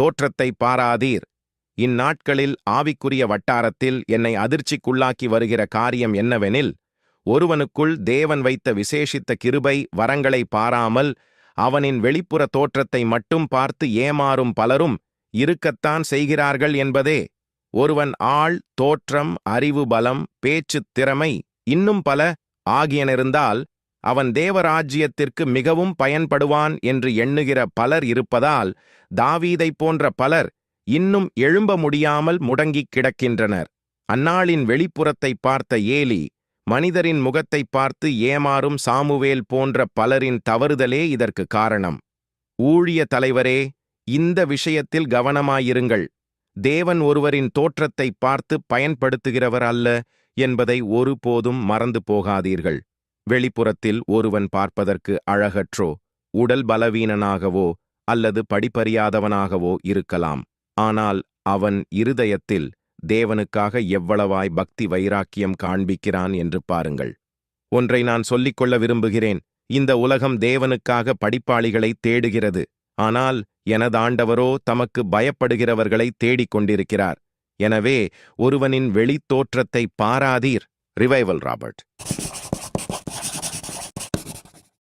தோற்றத்தை பாராதீர். இந்நாட்களில் ஆவிக்குரிய வட்டாரத்தில் என்னை அதிர்ச்சிக்குள்ளாக்கி வருகிற காரியம் என்னவெனில் ஒருவனுக்குள் தேவன் வைத்த விசேஷித்த கிருபை வரங்களை பாராமல் அவனின் வெளிப்புற தோற்றத்தை மட்டும் பார்த்து ஏமாறும் பலரும் இருக்கத்தான் செய்கிறார்கள் என்பதே. ஒருவன் ஆள் தோற்றம் அறிவு பலம் பேச்சுத் திறமை இன்னும் பல ஆகியனிருந்தால் அவன் தேவராஜ்யத்திற்கு மிகவும் பயன்படுவான் என்று எண்ணுகிற பலர் இருப்பதால் தாவீதைப் போன்ற பலர் இன்னும் எழும்ப முடியாமல் முடங்கிக் கிடக்கின்றனர். அந்நாளின் வெளிப்புறத்தை பார்த்த ஏலி மனிதரின் முகத்தைப் பார்த்து ஏமாறும் சாமுவேல் போன்ற பலரின் தவறுதலே இதற்கு காரணம். ஊழிய தலைவரே இந்த விஷயத்தில் கவனமாயிருங்கள். தேவன் ஒருவரின் தோற்றத்தை பார்த்து பயன்படுத்துகிறவர் அல்ல என்பதை ஒருபோதும் மறந்து போகாதீர்கள். வெளிப்புறத்தில் ஒருவன் பார்ப்பதற்கு அழகற்றோ உடல் பலவீனனாகவோ அல்லது படிப்பறியாதவனாகவோ இருக்கலாம். ஆனால் அவன் இருதயத்தில் தேவனுக்காக எவ்வளவாய் பக்தி வைராக்கியம் காண்பிக்கிறான் என்று பாருங்கள். ஒன்றை நான் சொல்லிக்கொள்ள விரும்புகிறேன் இந்த உலகம் தேவனுக்காக படிப்பாளிகளை தேடுகிறது ஆனால் எனதாண்டவரோ தமக்கு பயப்படுகிறவர்களை தேடிக் கொண்டிருக்கிறார். எனவே ஒருவனின் வெளித்தோற்றத்தை பாராதீர். Revival Robert